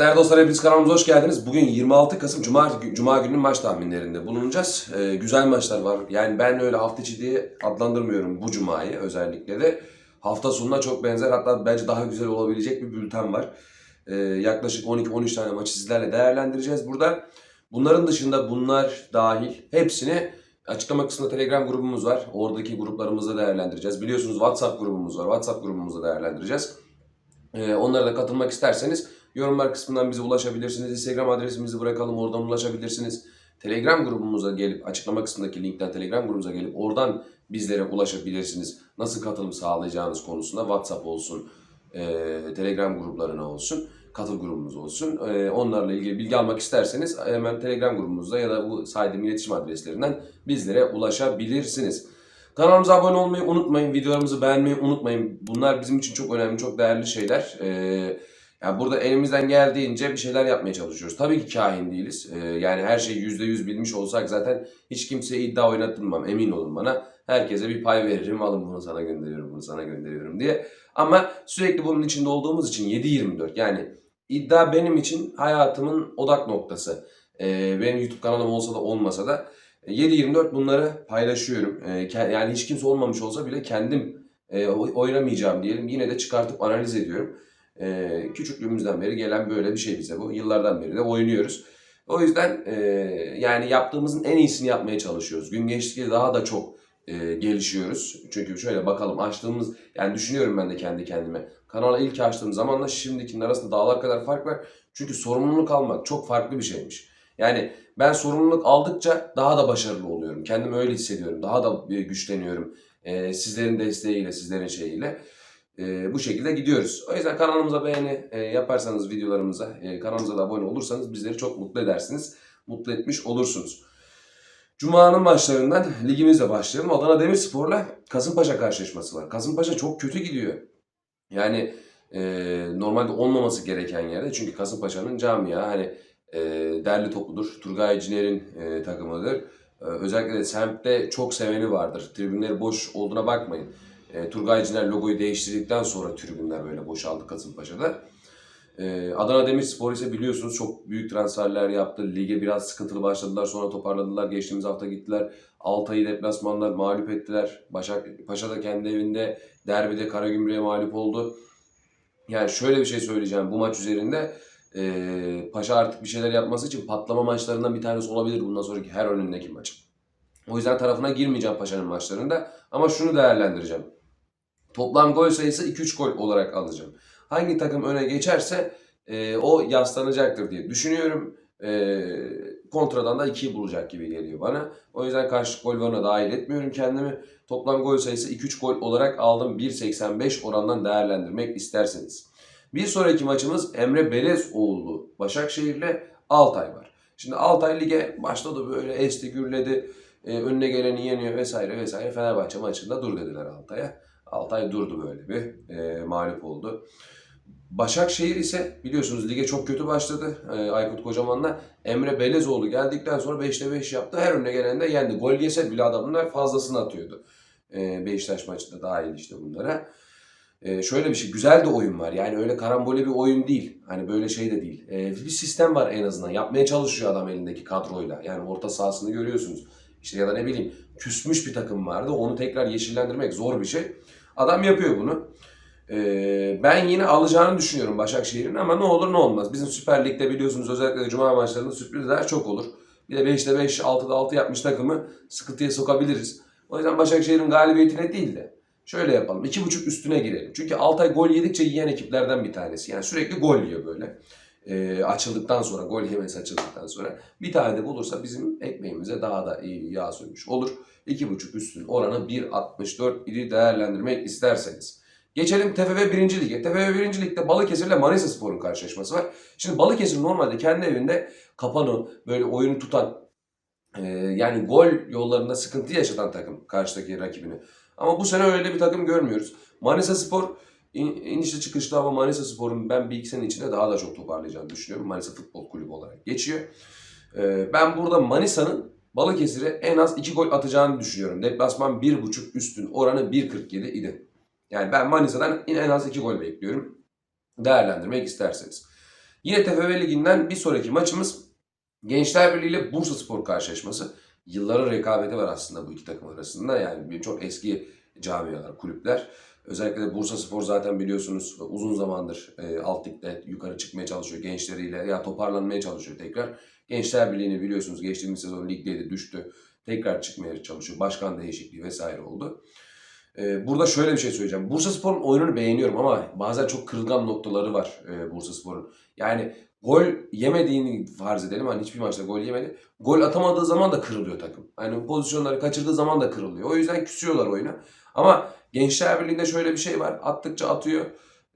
Evet değerli dostlar hepiniz kanalımıza hoş geldiniz. Bugün 26 Kasım Cuma, Cuma gününün maç tahminlerinde bulunacağız. Ee, güzel maçlar var. Yani ben öyle hafta içi diye adlandırmıyorum bu Cuma'yı özellikle de. Hafta sonuna çok benzer hatta bence daha güzel olabilecek bir bülten var. Ee, yaklaşık 12-13 tane maçı sizlerle değerlendireceğiz burada. Bunların dışında bunlar dahil hepsini açıklama kısmında Telegram grubumuz var. Oradaki gruplarımızda değerlendireceğiz. Biliyorsunuz WhatsApp grubumuz var. WhatsApp grubumuzda değerlendireceğiz. Ee, onlara da katılmak isterseniz yorumlar kısmından bize ulaşabilirsiniz. Instagram adresimizi bırakalım oradan ulaşabilirsiniz. Telegram grubumuza gelip açıklama kısmındaki linkten Telegram grubumuza gelip oradan bizlere ulaşabilirsiniz. Nasıl katılım sağlayacağınız konusunda WhatsApp olsun, e, Telegram gruplarına olsun, katıl grubumuz olsun. E, onlarla ilgili bilgi almak isterseniz hemen Telegram grubumuzda ya da bu saydığım iletişim adreslerinden bizlere ulaşabilirsiniz. Kanalımıza abone olmayı unutmayın, videolarımızı beğenmeyi unutmayın. Bunlar bizim için çok önemli, çok değerli şeyler. Ee, yani burada elimizden geldiğince bir şeyler yapmaya çalışıyoruz. Tabii ki kahin değiliz. Ee, yani her şeyi %100 bilmiş olsak zaten hiç kimseye iddia oynatılmam, emin olun bana. Herkese bir pay veririm, alın bunu sana gönderiyorum, bunu sana gönderiyorum diye. Ama sürekli bunun içinde olduğumuz için 7-24 yani iddia benim için hayatımın odak noktası. Ee, benim YouTube kanalım olsa da olmasa da 7-24 bunları paylaşıyorum. Ee, yani hiç kimse olmamış olsa bile kendim e, oy- oynamayacağım diyelim. Yine de çıkartıp analiz ediyorum. Ee, küçüklüğümüzden beri gelen böyle bir şey bize bu. Yıllardan beri de oynuyoruz. O yüzden e, yani yaptığımızın en iyisini yapmaya çalışıyoruz. Gün geçtikçe daha da çok e, gelişiyoruz. Çünkü şöyle bakalım açtığımız yani düşünüyorum ben de kendi kendime. Kanalı ilk açtığım zamanla şimdikinin arasında dağlar kadar fark var. Çünkü sorumluluk almak çok farklı bir şeymiş. Yani ben sorumluluk aldıkça daha da başarılı oluyorum. Kendimi öyle hissediyorum. Daha da e, güçleniyorum. E, sizlerin desteğiyle, sizlerin şeyiyle. E, bu şekilde gidiyoruz. O yüzden kanalımıza beğeni e, yaparsanız videolarımıza, e, kanalımıza da abone olursanız bizleri çok mutlu edersiniz. Mutlu etmiş olursunuz. Cuma'nın maçlarından ligimizle başlayalım. Adana Demirspor'la Kasımpaşa karşılaşması var. Kasımpaşa çok kötü gidiyor. Yani e, normalde olmaması gereken yerde. Çünkü Kasımpaşa'nın camia hani e, derli topludur. Turgay Ciner'in e, takımıdır. E, özellikle de semtte çok seveni vardır. Tribünleri boş olduğuna bakmayın. E, Turgay Ciner logoyu değiştirdikten sonra tribünler böyle boşaldı Kasımpaşa'da. E, Adana Demirspor ise biliyorsunuz çok büyük transferler yaptı. Lige biraz sıkıntılı başladılar sonra toparladılar. Geçtiğimiz hafta gittiler. Altay'ı deplasmanlar mağlup ettiler. Başak Paşa da kendi evinde derbide Karagümrük'e mağlup oldu. Yani şöyle bir şey söyleyeceğim bu maç üzerinde. Ee, Paşa artık bir şeyler yapması için patlama maçlarından bir tanesi olabilir bundan sonraki her önündeki maç. O yüzden tarafına girmeyeceğim Paşa'nın maçlarında. Ama şunu değerlendireceğim. Toplam gol sayısı 2-3 gol olarak alacağım. Hangi takım öne geçerse e, o yaslanacaktır diye düşünüyorum. E, kontradan da 2'yi bulacak gibi geliyor bana. O yüzden karşı gol varına dahil etmiyorum kendimi. Toplam gol sayısı 2-3 gol olarak aldım. 1.85 orandan değerlendirmek isterseniz. Bir sonraki maçımız Emre Belezoğlu Başakşehir'le Altay var. Şimdi Altay lige başladı böyle esti gürledi. E, önüne geleni yeniyor vesaire vesaire. Fenerbahçe maçında dur dediler Altay'a. Altay durdu böyle bir e, mağlup oldu. Başakşehir ise biliyorsunuz lige çok kötü başladı e, Aykut Kocaman'la. Emre Belezoğlu geldikten sonra 5'te 5 yaptı. Her önüne gelen de yendi. Gol yese bile adamlar fazlasını atıyordu. E, Beşiktaş maçında dahil işte bunlara. E, şöyle bir şey, güzel de oyun var. Yani öyle karambole bir oyun değil. Hani böyle şey de değil. E, bir sistem var en azından. Yapmaya çalışıyor adam elindeki kadroyla. Yani orta sahasını görüyorsunuz. İşte ya da ne bileyim küsmüş bir takım vardı. Onu tekrar yeşillendirmek zor bir şey. Adam yapıyor bunu. Ee, ben yine alacağını düşünüyorum Başakşehir'in ama ne olur ne olmaz. Bizim Süper Lig'de biliyorsunuz özellikle Cuma maçlarında sürprizler çok olur. Bir de 5'te 5, 6'da 6 yapmış takımı sıkıntıya sokabiliriz. O yüzden Başakşehir'in galibiyetine değil de şöyle yapalım. 2.5 üstüne girelim. Çünkü Altay gol yedikçe yiyen ekiplerden bir tanesi. Yani sürekli gol yiyor böyle. Ee, açıldıktan sonra, gol yemesi açıldıktan sonra. Bir tane de bulursa bizim ekmeğimize daha da iyi yağ sürmüş olur. 2.5 üstün oranı 1.64 ili değerlendirmek isterseniz. Geçelim TFF 1. Lig'e. TFF 1. Lig'de Balıkesir ile Manisa Spor'un karşılaşması var. Şimdi Balıkesir normalde kendi evinde kapanı böyle oyunu tutan e, yani gol yollarında sıkıntı yaşatan takım karşıdaki rakibini. Ama bu sene öyle bir takım görmüyoruz. Manisa Spor inişli çıkışlı ama Manisa Spor'un ben bir iki sene içinde daha da çok toparlayacağını düşünüyorum. Manisa Futbol Kulübü olarak geçiyor. E, ben burada Manisa'nın Balıkesir'e en az 2 gol atacağını düşünüyorum. Deplasman 1.5 üstün oranı 1.47 idi. Yani ben Manisa'dan en az 2 gol bekliyorum. Değerlendirmek isterseniz. Yine TFF Ligi'nden bir sonraki maçımız Gençler Birliği ile Bursa Spor karşılaşması. Yılların rekabeti var aslında bu iki takım arasında. Yani çok eski camialar, kulüpler. Özellikle de Bursa Spor zaten biliyorsunuz uzun zamandır e, alt ligde yukarı çıkmaya çalışıyor gençleriyle ya toparlanmaya çalışıyor tekrar. Gençler Birliği'ni biliyorsunuz geçtiğimiz sezon ligdeydi düştü. Tekrar çıkmaya çalışıyor. Başkan değişikliği vesaire oldu. E, burada şöyle bir şey söyleyeceğim. Bursa Spor'un oyununu beğeniyorum ama bazen çok kırılgan noktaları var e, Bursa Spor'un. Yani gol yemediğini farz edelim. Hani hiçbir maçta gol yemedi. Gol atamadığı zaman da kırılıyor takım. Hani pozisyonları kaçırdığı zaman da kırılıyor. O yüzden küsüyorlar oyuna. Ama Gençler Birliği'nde şöyle bir şey var. Attıkça atıyor.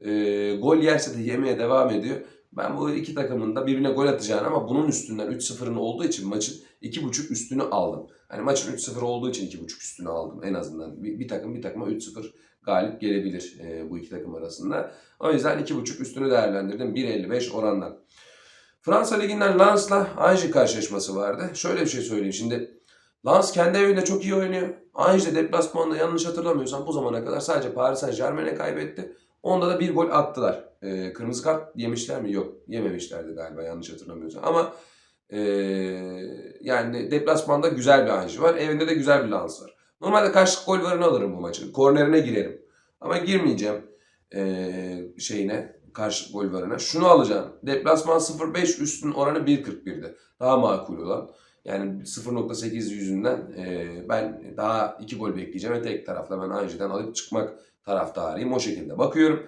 E, gol yerse de yemeye devam ediyor. Ben bu iki takımın da birbirine gol atacağını ama bunun üstünden 3-0'ın olduğu için maçın 2.5 üstünü aldım. Hani maçın 3-0 olduğu için 2.5 üstünü aldım en azından. Bir, bir takım bir takıma 3-0 galip gelebilir e, bu iki takım arasında. O yüzden 2.5 üstünü değerlendirdim 1.55 orandan. Fransa Ligi'nden Lens'la Anji karşılaşması vardı. Şöyle bir şey söyleyeyim şimdi. Lens kendi evinde çok iyi oynuyor. Anji de deplasmanda yanlış hatırlamıyorsam bu zamana kadar sadece Paris Saint Germain'e kaybetti. Onda da bir gol attılar. Ee, kırmızı kart yemişler mi? Yok. Yememişlerdi galiba yanlış hatırlamıyorsam. Ama ee, yani deplasmanda güzel bir Anji var. Evinde de güzel bir Lens var. Normalde karşılık gol varını alırım bu maçın. Kornerine girerim. Ama girmeyeceğim ee, şeyine karşı gol varına. Şunu alacağım. Deplasman 0.5 üstün oranı 1.41'di. Daha makul olan. Yani 0.8 yüzünden e, ben daha 2 gol bekleyeceğim ve tek tarafla ben Anji'den alıp çıkmak taraftarıyım. O şekilde bakıyorum.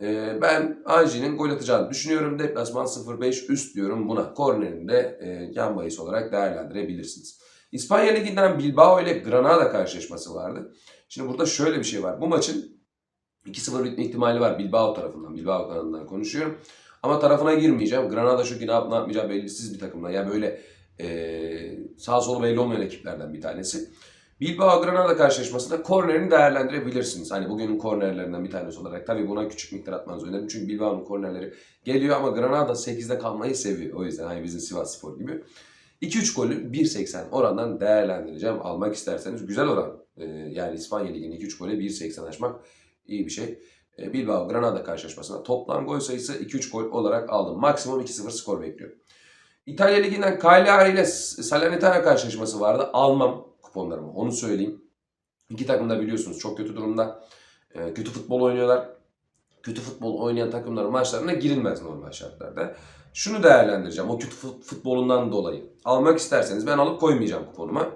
E, ben Anji'nin gol atacağını düşünüyorum. Deplasman 0.5 üst diyorum buna. Kornerini de e, yan bahis olarak değerlendirebilirsiniz. İspanya Ligi'nden Bilbao ile Granada karşılaşması vardı. Şimdi burada şöyle bir şey var. Bu maçın 2-0 bitme ihtimali var Bilbao tarafından. Bilbao kanalından konuşuyorum. Ama tarafına girmeyeceğim. Granada çünkü ne, yap, ne yapmayacağı belirsiz bir takımdan. Yani böyle e, sağ solu belli olmayan ekiplerden bir tanesi. Bilbao Granada karşılaşmasında kornerini değerlendirebilirsiniz. Hani bugünün kornerlerinden bir tanesi olarak. Tabii buna küçük miktar atmanızı öneririm. Çünkü Bilbao'nun kornerleri geliyor ama Granada 8'de kalmayı seviyor. O yüzden hani bizim Sivas Spor gibi. 2-3 golü 1.80 orandan değerlendireceğim. Almak isterseniz güzel oran. E, yani İspanya Ligi'nin 2-3 golü 1.80 açmak iyi bir şey. E, Bilbao Granada karşılaşmasında toplam gol sayısı 2-3 gol olarak aldım. Maksimum 2-0 skor bekliyorum. İtalya Ligi'nden Cagliari ile Salernitana karşılaşması vardı. Almam kuponlarımı. Onu söyleyeyim. İki takım da biliyorsunuz çok kötü durumda. E, kötü futbol oynuyorlar. Kötü futbol oynayan takımların maçlarına girilmez normal şartlarda. Şunu değerlendireceğim. O kötü fut- futbolundan dolayı. Almak isterseniz ben alıp koymayacağım kuponuma.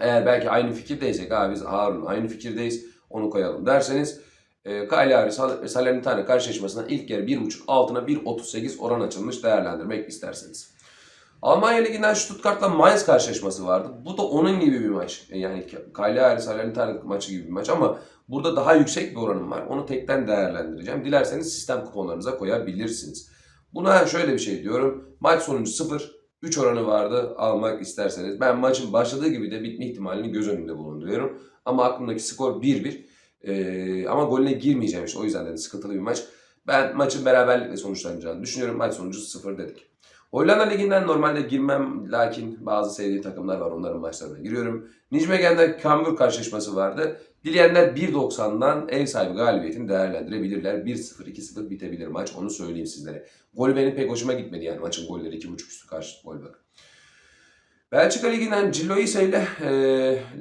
Eğer belki aynı fikirdeysek abi biz Harun aynı fikirdeyiz onu koyalım derseniz e, Cagliari Sal- Salernitana karşılaşmasına ilk yarı 1.5 altına 1.38 oran açılmış değerlendirmek isterseniz. Almanya Ligi'nden Stuttgart'la Mainz karşılaşması vardı. Bu da onun gibi bir maç. E, Yani Cagliari Salernitana maçı gibi bir maç ama burada daha yüksek bir oranım var. Onu tekten değerlendireceğim. Dilerseniz sistem kuponlarınıza koyabilirsiniz. Buna şöyle bir şey diyorum. Maç sonucu 0, 3 oranı vardı almak isterseniz. Ben maçın başladığı gibi de bitme ihtimalini göz önünde bulunduruyorum. Ama aklımdaki skor 1-1. Ee, ama golüne girmeyeceğim işte. O yüzden de sıkıntılı bir maç. Ben maçın beraberlikle sonuçlanacağını düşünüyorum. Maç sonucu 0 dedik. Hollanda Ligi'nden normalde girmem lakin bazı sevdiği takımlar var. Onların maçlarına giriyorum. Nijmegen'de Cambuur karşılaşması vardı. Dileyenler 1.90'dan ev sahibi galibiyetini değerlendirebilirler. 1-0, 2-0 bitebilir maç. Onu söyleyeyim sizlere. Gol benim pek hoşuma gitmedi yani maçın golleri 2.5 üstü karşı gol var. Belçika Ligi'nden Cilloise ile e,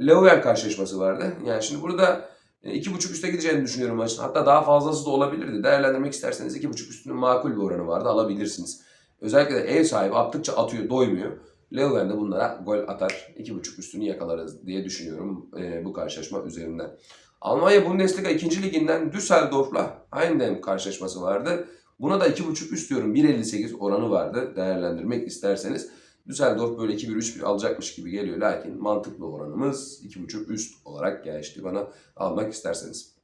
Leuven karşılaşması vardı. Yani şimdi burada e, 2.5 üste gideceğini düşünüyorum maçın. Hatta daha fazlası da olabilirdi. Değerlendirmek isterseniz 2.5 üstünün makul bir oranı vardı. Alabilirsiniz. Özellikle de ev sahibi attıkça atıyor, doymuyor. Leuven de bunlara gol atar. 2.5 üstünü yakalarız diye düşünüyorum e, bu karşılaşma üzerinden. Almanya Bundesliga 2. liginden Düsseldorf'la Heindem karşılaşması vardı. Buna da 2.5 üst diyorum. 1.58 oranı vardı değerlendirmek isterseniz. Düsseldorf böyle 2-1-3-1 alacakmış gibi geliyor. Lakin mantıklı oranımız 2.5 üst olarak geçti bana almak isterseniz.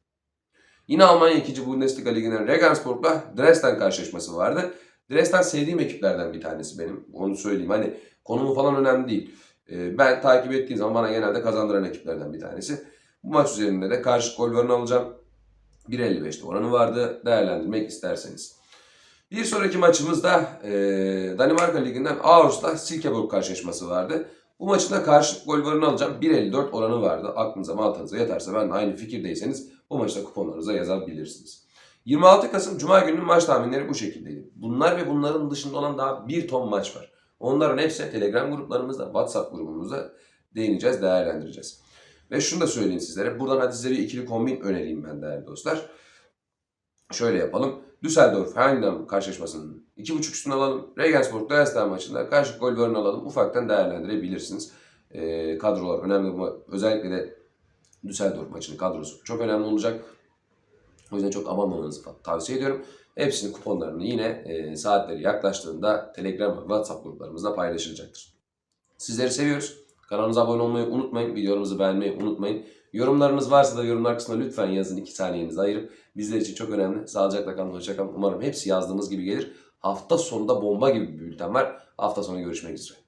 Yine Almanya 2. Bundesliga liginden Regensburg'la Dresden karşılaşması vardı. Dresden sevdiğim ekiplerden bir tanesi benim. Onu söyleyeyim. Hani konumu falan önemli değil. Ee, Ben takip ettiğim zaman bana genelde kazandıran ekiplerden bir tanesi. Bu maç üzerinde de karşı gol varını alacağım. 1.55'te oranı vardı. Değerlendirmek isterseniz. Bir sonraki maçımızda e, Danimarka Ligi'nden Aarhus'la Silkeborg karşılaşması vardı. Bu maçın da karşılık gol varını alacağım. 1.54 oranı vardı. Aklınıza mantığınıza yatarsa ben aynı fikirdeyseniz bu maçta kuponlarınıza yazabilirsiniz. 26 Kasım Cuma gününün maç tahminleri bu şekildeydi. Bunlar ve bunların dışında olan daha bir ton maç var. Onların hepsine Telegram gruplarımızda, WhatsApp grubumuzda değineceğiz, değerlendireceğiz. Ve şunu da söyleyeyim sizlere. Buradan hadi size bir ikili kombin önereyim ben değerli dostlar. Şöyle yapalım. Düsseldorf Heindam karşılaşmasının 2.5 üstüne alalım. Regensburg Dresden maçında karşı gol verin alalım. Ufaktan değerlendirebilirsiniz. Ee, kadrolar önemli. Özellikle de Düsseldorf maçının kadrosu çok önemli olacak. O yüzden çok abanmamanızı fa- tavsiye ediyorum. Hepsinin kuponlarını yine e, saatleri yaklaştığında Telegram ve WhatsApp gruplarımızda paylaşılacaktır. Sizleri seviyoruz. Kanalımıza abone olmayı unutmayın. Videolarımızı beğenmeyi unutmayın. Yorumlarınız varsa da yorumlar kısmına lütfen yazın. 2 saniyenizi ayırıp bizler için çok önemli. Sağlıcakla kalın, hoşça kalın. Umarım hepsi yazdığımız gibi gelir. Hafta sonunda bomba gibi bir bülten var. Hafta sonu görüşmek üzere.